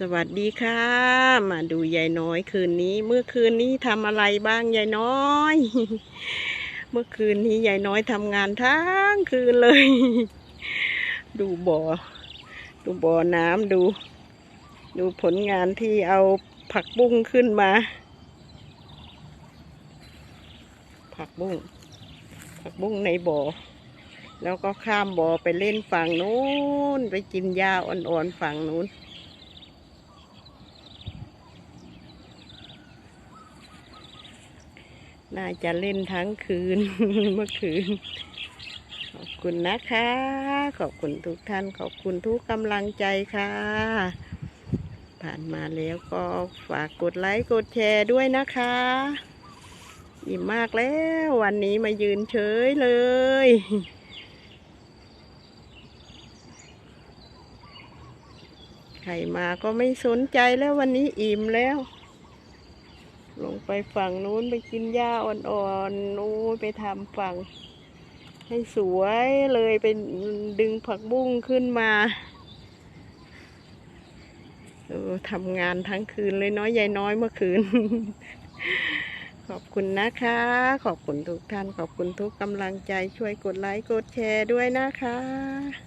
สวัสดีค่ะ มาดูยายน้อยคืนนี้ เมื่อคืนนี้ทำอะไรบ้างยายน้อย เมื่อคืนนี้ยายน้อยทำงานทั้งคืนเลย ดูบ่อ ดูบ่อน้ำดู ดูผลงานที่เอาผักบุ้งขึ้นมา ผักบุ้งผักบุ้งในบ่อ แล้วก็ข้ามบ่อไปเล่นฝั่งนู้น ไปกินหญ้าอ่อนๆฝั่งนู้น น่าจะเล่นทั้งคืนเมื่อคืน ขอบคุณนะคะ ขอบคุณทุกท่าน ขอบคุณทุกกำลังใจค่ะ ผ่านมาแล้วก็ฝากกดไลค์กดแชร์ด้วยนะคะอิ่มมากแล้ววันนี้มายืนเฉยเลย ใครมาก็ไม่สนใจแล้ววันนี้อิ่มแล้ว ลงไปฝั่งนู้นไปกินหญ้าอ่อนๆนู้ไปทำฝั่ง ให้สวยเลยไปดึงผักบุ้งขึ้นมาเออทำงานทั้งคืนเลยน้อยยายน้อยเมื่อคืน ขอบคุณนะคะ ขอบคุณทุกท่าน ขอบคุณทุกกำลังใจช่วยกดไลค์กดแชร์ด้วยนะคะ